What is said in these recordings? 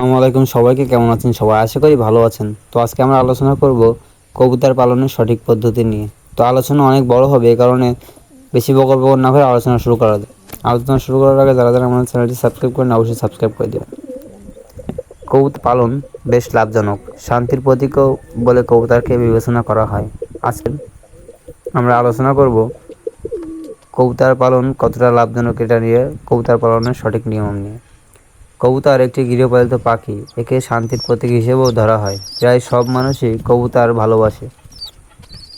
আসসালামু সবাইকে, কেমন আছেন? সবাই আশা করি ভালো আছেন। তো আজকে আমরা আলোচনা করব কবুতর পালনের সঠিক পদ্ধতি নিয়ে। তো আলোচনা অনেক বড় হবে এই কারণে বেশি বকর বকর না করে আলোচনা শুরু করা যায় আলোচনা শুরু করার আগে যারা যারা আমাদের চ্যানেলটি সাবস্ক্রাইব করেন অবশ্যই সাবস্ক্রাইব করে দেবেন। কবুতর পালন বেশ লাভজনক, শান্তির প্রতীকও বলে কবুতরকে বিবেচনা করা হয়। আজকে আমরা আলোচনা করব কবুতর পালন কতটা লাভজনক, এটা নিয়ে কবুতর পালনের সঠিক নিয়ম নিয়ে। কবুতর একটি গৃহপালিত পাখি, একে শান্তির প্রতীক হিসেবেও ধরা হয়। প্রায় সব মানুষই কবুতর ভালোবাসে।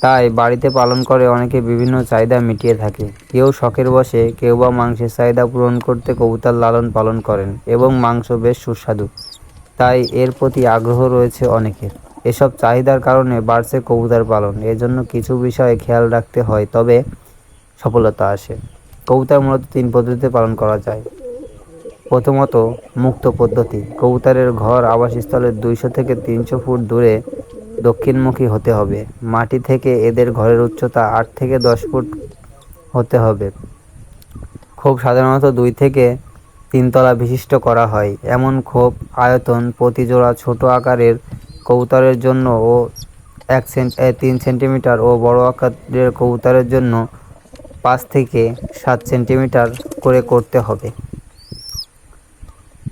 তাই বাড়িতে পালন করে অনেকে বিভিন্ন চাহিদা মিটিয়ে থাকে। কেউ শখের বসে, কেউ বা মাংসের চাহিদা পূরণ করতে কবুতর লালন পালন করেন এবং মাংস বেশ সুস্বাদু। তাই এর প্রতি আগ্রহ রয়েছে অনেকের। এসব চাহিদার কারণে বাড়ছে কবুতর পালন। এজন্য কিছু বিষয়ে খেয়াল রাখতে হয়, তবে সফলতা আসে। কবুতর মূলত তিন পদ্ধতিতে পালন করা যায়। প্রথমত মুক্ত পদ্ধতি। কবুতরের ঘর আবাসস্থলের দুইশো থেকে তিনশো ফুট দূরে দক্ষিণমুখী হতে হবে। মাটি থেকে এদের ঘরের উচ্চতা আট থেকে দশ ফুট হতে হবে। খুব সাধারণত দুই থেকে তিনতলা বিশিষ্ট করা হয়। এমন খোপ, আয়তন প্রতি জোড়া ছোট আকারের কবুতরের জন্য ও এক তিন সেন্টিমিটার ও বড় আকারের কবুতরের জন্য পাঁচ থেকে সাত সেন্টিমিটার করে করতে হবে।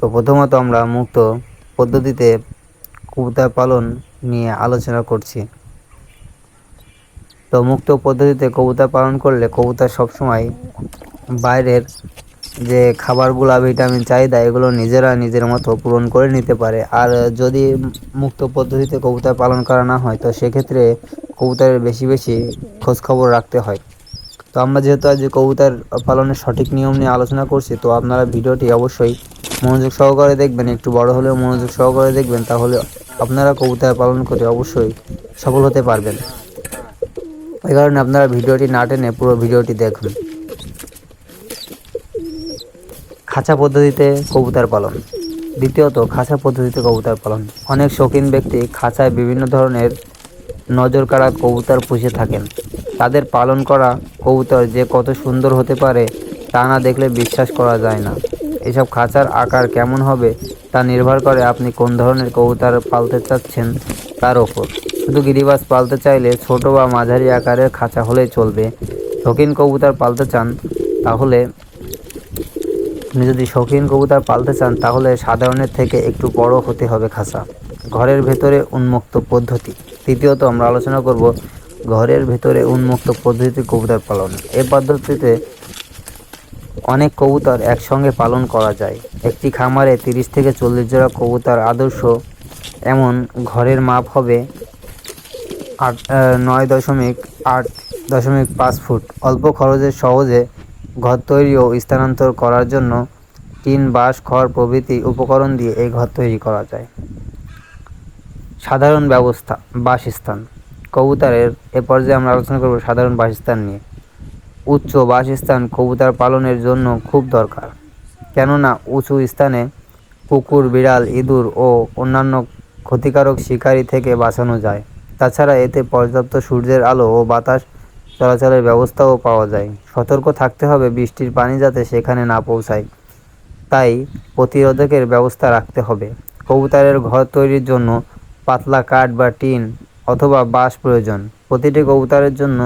তো প্রথমত আমরা মুক্ত পদ্ধতিতে কবুতর পালন নিয়ে আলোচনা করছি। তো মুক্ত পদ্ধতিতে কবুতর পালন করলে কবুতর সবসময় বাইরের যে খাবারগুলো, ভিটামিন, চাহিদা, এগুলো নিজেরা নিজের মতো পূরণ করে নিতে পারে। আর যদি মুক্ত পদ্ধতিতে কবুতর পালন করা না হয়, তো সেক্ষেত্রে কবুতরের বেশি বেশি খোঁজখবর রাখতে হয়। তো আমরা যেহেতু আজ কবুতর পালনের সঠিক নিয়ম নিয়ে আলোচনা করছি, তো আপনারা ভিডিওটি অবশ্যই মনোযোগ সহকারে দেখবেন, একটু বড় হলেও মনোযোগ সহকারে দেখবেন, তাহলে আপনারা কবুতর পালন করে অবশ্যই সফল হতে পারবেন। এই কারণে আপনারা ভিডিওটি না টেনে পুরো ভিডিওটি দেখুন। খাঁচা পদ্ধতিতে কবুতর পালন। দ্বিতীয়ত, খাঁচা পদ্ধতিতে কবুতর পালন। অনেক শৌখিন ব্যক্তি খাঁচায় বিভিন্ন ধরনের নজর কাড়া কবুতর পুষে থাকেন। তাদের পালন করা কবুতর যে কত সুন্দর হতে পারে তা না দেখলে বিশ্বাস করা যায় না। এসব খাঁচার আকার কেমন হবে তা নির্ভর করে আপনি কোন ধরনের কবুতর পালতে চাচ্ছেন তার ওপর। শুধু গিরিবাস পালতে চাইলে ছোট বা মাঝারি আকারের খাঁচা হলেই চলবে। শৌখিন কবুতর পালতে চান, তাহলে আপনি যদি শৌখিন কবুতর পালতে চান, তাহলে সাধারণের থেকে একটু বড় হতে হবে খাঁচা। ঘরের ভেতরে উন্মুক্ত পদ্ধতি। তৃতীয়ত আমরা আলোচনা করব ঘরের ভেতরে উন্মুক্ত পদ্ধতি কবুতর পালন। এ পদ্ধতিতে অনেক কবুতর একসঙ্গে পালন করা যায়। একটি খামারে তিরিশ থেকে চল্লিশ জোড়া কবুতর আদর্শ, এমন ঘরের মাপ হবে আট নয় দশমিক আট দশমিক পাঁচ ফুট। অল্প খরচে সহজে ঘর তৈরি ও স্থানান্তর করার জন্য টিন, বাঁশ, খড় প্রভৃতি উপকরণ দিয়ে এই ঘর তৈরি করা যায়। সাধারণ ব্যবস্থা, বাসস্থান। কবুতরের, এ পর্যায়ে আমরা আলোচনা করব সাধারণ বাসস্থান নিয়ে। উচ্চ বাসস্থান কবুতর পালনের জন্য খুব দরকার। কেননা উঁচু স্থানে কুকুর, বিড়াল, ইঁদুর ও অন্যান্য ক্ষতিকারক শিকারি থেকে বাঁচানো যায়। তাছাড়া এতে পর্যাপ্ত সূর্যের আলো ও বাতাস চলাচলের ব্যবস্থাও পাওয়া যায়। সতর্ক থাকতে হবে বৃষ্টির পানি যাতে সেখানে না পৌঁছায়। তাই প্রতিরোধকের ব্যবস্থা রাখতে হবে। কবুতরের ঘর তৈরির জন্য পাতলা কাঠ বা টিন অথবা বাঁশ প্রয়োজন। প্রতিটি কবুতরের জন্য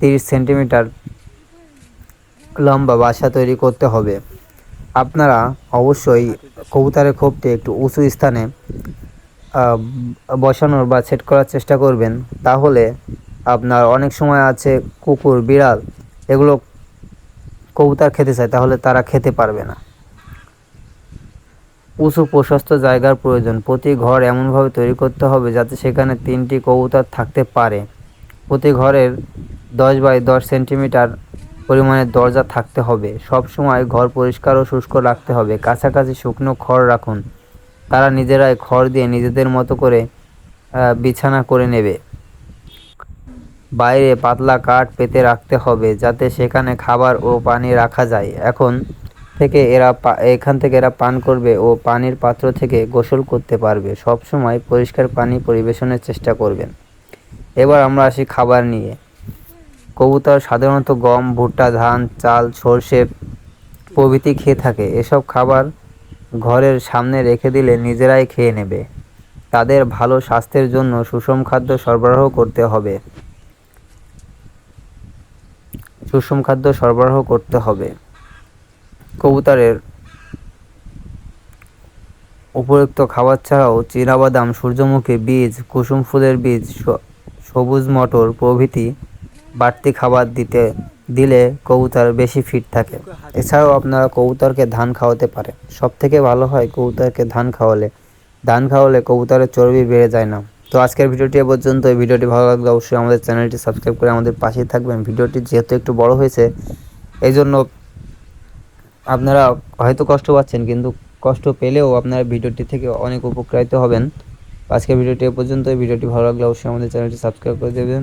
তিরিশ সেন্টিমিটার লম্বা বাসা তৈরি করতে হবে। আপনারা অবশ্যই কবুতরের খোপটি একটু উঁচু স্থানে বসানোর বা সেট করার চেষ্টা করবেন। তাহলে আপনার অনেক সময় আছে কুকুর, বিড়াল, এগুলো কবুতর খেতে চায়, তাহলে তারা খেতে পারবে না। উঁচু প্রশস্ত জায়গার প্রয়োজন। প্রতি ঘর এমনভাবে তৈরি করতে হবে যাতে সেখানে তিনটি কবুতর থাকতে পারে। প্রতি ঘরের দশ বাই দশ সেন্টিমিটার পরিমাণের দরজা থাকতে হবে। সব সময় ঘর পরিষ্কার ও শুষ্ক রাখতে হবে। কাছাকাছি শুকনো খড় রাখুন। তারা নিজেরাই খড় দিয়ে নিজেদের মতো করে বিছানা করে নেবে। বাইরে পাতলা কাঠ পেতে রাখতে হবে, যাতে সেখানে খাবার ও পানি রাখা যায়। এখন থেকে এরা এখান থেকে এরা পান করবে ও পানির পাত্র থেকে গোসল করতে পারবে। সব সময় পরিষ্কার পানি পরিবেশনের চেষ্টা করবেন। এবার আমরা আসি খাবার নিয়ে। কবুতর সাধারণত গম, ভুট্টা, ধান, চাল, সর্ষে প্রভৃতি খেয়ে থাকে। এসব খাবার ঘরের সামনে রেখে দিলে নিজেরাই খেয়ে নেবে। তাদের ভালো স্বাস্থ্যের জন্য সুষম খাদ্য সরবরাহ করতে হবে। সুষম খাদ্য সরবরাহ করতে হবে। কবুতরের উপযুক্ত খাবার ছাড়াও চীনাবাদাম, সূর্যমুখী বীজ, কুসুম ফুলের বীজ সবুজ মটর প্রভৃতি বাড়তি খাবার দিতে, দিলে কবুতর বেশি ফিট থাকে। এছাড়াও আপনারা কবুতরকে ধান খাওয়াতে পারেন। সব থেকে ভালো হয় কবুতরকে ধান খাওয়ালে। ধান খাওয়ালে কবুতরের চর্বি বেড়ে যায় না। তো আজকের ভিডিওটি এ পর্যন্ত। এই ভিডিওটি ভালো লাগলে অবশ্যই আমাদের চ্যানেলটি সাবস্ক্রাইব করে আমাদের পাশেই থাকবেন। ভিডিওটি যেহেতু একটু বড় হয়েছে এই জন্য আপনারা হয়তো কষ্ট পাচ্ছেন, কিন্তু কষ্ট পেলেও আপনারা ভিডিওটি থেকে অনেক উপকৃত হবেন। আজকের ভিডিওটি এ পর্যন্ত। ভিডিওটি ভালো লাগলে অবশ্যই আমাদের চ্যানেলটি সাবস্ক্রাইব করে দেবেন।